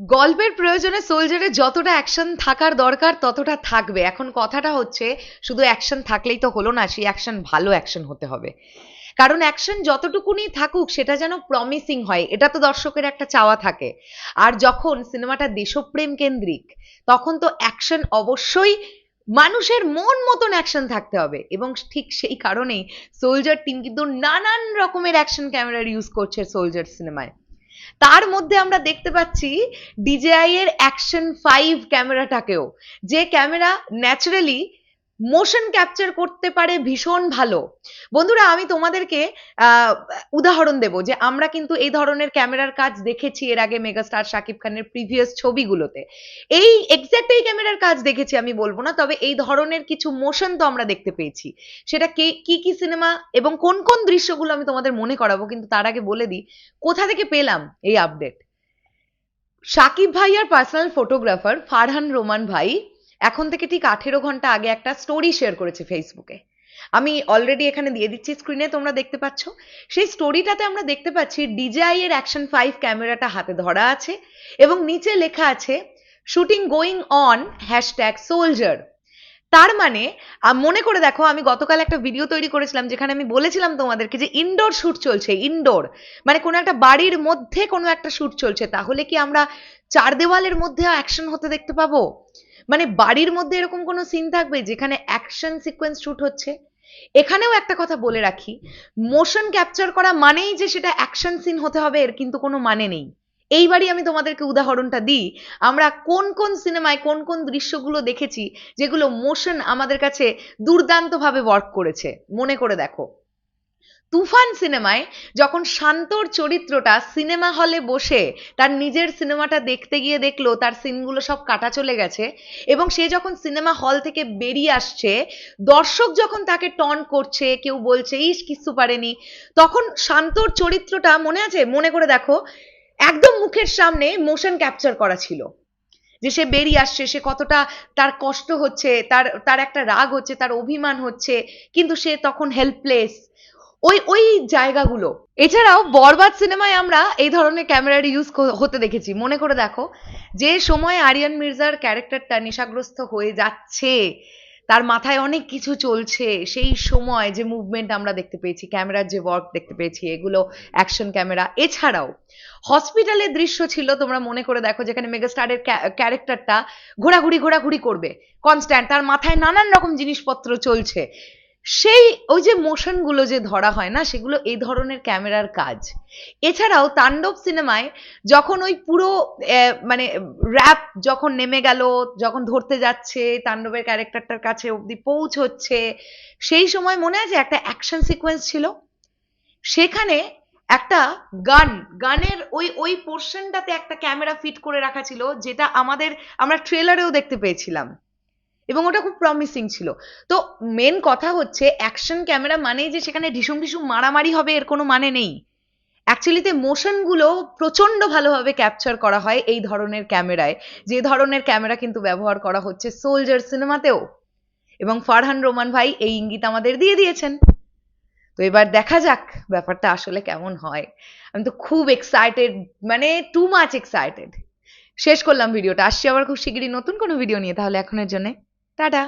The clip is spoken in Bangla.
গল্পের প্রয়োজনে সোলজারে যতটা অ্যাকশন থাকার দরকার ততটা থাকবে। এখন কথাটা হচ্ছে, শুধু অ্যাকশন থাকলেই তো হলো না, সেই অ্যাকশন ভালো অ্যাকশন হতে হবে। কারণ অ্যাকশন যতটুকুনি থাকুক, সেটা যেন প্রমিসিং হয়, এটা তো দর্শকের একটা চাওয়া থাকে। আর যখন সিনেমাটা দেশপ্রেম কেন্দ্রিক, তখন তো অ্যাকশন অবশ্যই মানুষের মন মতন অ্যাকশন থাকতে হবে। এবং ঠিক সেই কারণেই সোলজার টিম কিন্তু নানান রকমের অ্যাকশন ক্যামেরার ইউজ করছে সোলজার সিনেমায়। তার মধ্যে আমরা দেখতে পাচ্ছি ডিজেআই এর অ্যাকশন ফাইভ ক্যামেরাটাকেও যে ক্যামেরা ন্যাচারালি মোশন ক্যাপচার করতে পারে ভীষণ ভালো। বন্ধুরা, আমি তোমাদেরকে উদাহরণ দেব যে আমরা কিন্তু এই ধরনের ক্যামেরার কাজ দেখেছি এর আগে মেগাস্টার শাকিব খানের প্রিভিয়াস ছবিগুলোতে। এই এক্স্যাক্ট এই ক্যামেরার কাজ দেখেছি আমি বলব না, তবে এই ধরনের কিছু মোশন তো আমরা দেখতে পেয়েছি। সেটা কে, কি কি সিনেমা এবং কোন কোন দৃশ্যগুলো আমি তোমাদের মনে করাবো, কিন্তু তার আগে বলে দিই, কোথা থেকে পেলাম এই আপডেট সাকিব ভাই আর পার্সোনাল ফটোগ্রাফার ফারহান রোমান ভাই এখন থেকে ঠিক আঠেরো ঘণ্টা আগে একটা স্টোরি শেয়ার করেছে ফেসবুকে আমি অলরেডি এখানে দিয়ে দিচ্ছি স্ক্রিনে তোমরা দেখতে পাচ্ছ। সেই স্টোরিটাতে আমরা দেখতে পাচ্ছি ডিজেআই এর অ্যাকশন ফাইভ ক্যামেরাটা হাতে ধরা আছে এবং নিচে লেখা আছে shooting going on hashtag soldier তার মানে মনে করে দেখো, আমি গতকাল একটা ভিডিও তৈরি করেছিলাম যেখানে আমি বলেছিলাম তোমাদেরকে যে ইনডোর শ্যুট চলছে ইনডোর মানে কোনো একটা বাড়ির মধ্যে কোনো একটা শ্যুট চলছে, তাহলে কি আমরা চার দেওয়ালের মধ্যে অ্যাকশন হতে দেখতে পাবো? মানে বাড়ির মধ্যে এরকম কোনো সিন থাকবে যেখানে অ্যাকশন সিকোয়েন্স শুট হচ্ছে? এখানেও একটা কথা বলে রাখি মোশন ক্যাপচার করা মানেই যে সেটা অ্যাকশন সিন হতে হবে, এর কিন্তু কোনো মানে নেই। এইবারই আমি তোমাদেরকে উদাহরণটা দিই, আমরা কোন কোন সিনেমায় কোন কোন দৃশ্যগুলো দেখেছি যেগুলো মোশন আমাদের কাছে দুর্দান্তভাবে ওয়ার্ক করেছে? মনে করে দেখো। তুফান সিনেমায় যখন শান্তর চরিত্রটা সিনেমা হলে বসে, তার নিজের সিনেমাটা দেখতে গিয়ে দেখল, তার সিনগুলো সব কাটা চলে গেছে এবং সে যখন সিনেমা হল থেকে বেরিয়ে আসছে, দর্শক যখন তাকে টন করছে, কেউ বলছে, ইস কিচ্ছু পারেনি তখন শান্তর চরিত্রটা মনে আছে? মনে করে দেখো, একদম মুখের সামনে মোশন ক্যাপচার করা ছিল। যে সে বেরিয়ে আসছে, সে কতটা তার কষ্ট হচ্ছে, তার তার একটা রাগ হচ্ছে, তার অভিমান হচ্ছে, কিন্তু সে তখন হেল্পলেস ওই ওই জায়গাগুলো। এছাড়াও বরবাদ সিনেমায় আমরা এই ধরনের ক্যামেরার ইউজ হতে দেখেছি। মনে করে দেখো, যে সময় আরিয়ান মির্জার ক্যারেক্টারটা নেশাগ্রস্ত হয়ে যাচ্ছে, তার মাথায় অনেক কিছু চলছে, সেই সময় যে মুভমেন্ট আমরা দেখতে পেয়েছি, ক্যামেরার যে ওয়ার্ক দেখতে পেয়েছি, এগুলো অ্যাকশন ক্যামেরা। এছাড়াও হসপিটালের দৃশ্য ছিল, তোমরা মনে করে দেখো, যেখানে মেগাস্টারের ক্যারেক্টারটা ঘোরাঘুরি ঘোরাঘুরি করবে। কনস্ট্যান্ট তার মাথায় নানান রকম জিনিসপত্র চলছে। সেই ওই যে মোশনগুলো যে ধরা হয় না, সেগুলো এই ধরনের ক্যামেরার কাজ। এছাড়াও তাণ্ডব সিনেমায় যখন ওই পুরো মানে র্যাপ যখন নেমে গেল, যখন ধরতে যাচ্ছে, তাণ্ডবের ক্যারেক্টারটার কাছে অবধি পৌঁছচ্ছে, সেই সময় মনে আছে একটা অ্যাকশন সিকোয়েন্স ছিল? সেখানে একটা গান গানের ওই ওই পোর্শনটাতে একটা ক্যামেরা ফিট করে রাখা ছিল, যেটা আমাদের, আমরা ট্রেলারেও দেখতে পেয়েছিলাম। এবং ওটা খুব প্রমিসিং ছিল। তো মেন কথা হচ্ছে অ্যাকশন ক্যামেরা মানেই যে সেখানে ঢিসুম ঢিসুম মারামারি হবে এর কোনো মানে নেই। অ্যাকচুয়ালিতে মোশনগুলো প্রচণ্ড ভালোভাবে ক্যাপচার করা হয় এই ধরনের ক্যামেরায় যে ধরনের ক্যামেরা কিন্তু ব্যবহার করা হচ্ছে সোলজার সিনেমাতেও এবং ফারহান রোমান ভাই এই ইঙ্গিত আমাদের দিয়ে দিয়েছেন। তো এবার দেখা যাক ব্যাপারটা আসলে কেমন হয়। আমি তো খুব এক্সাইটেড মানে টু মাচ এক্সাইটেড শেষ করলাম ভিডিওটা। আসছি আবার খুব শিগগিরই নতুন কোনো ভিডিও নিয়ে, তাহলে এখনের জন্য। টাটা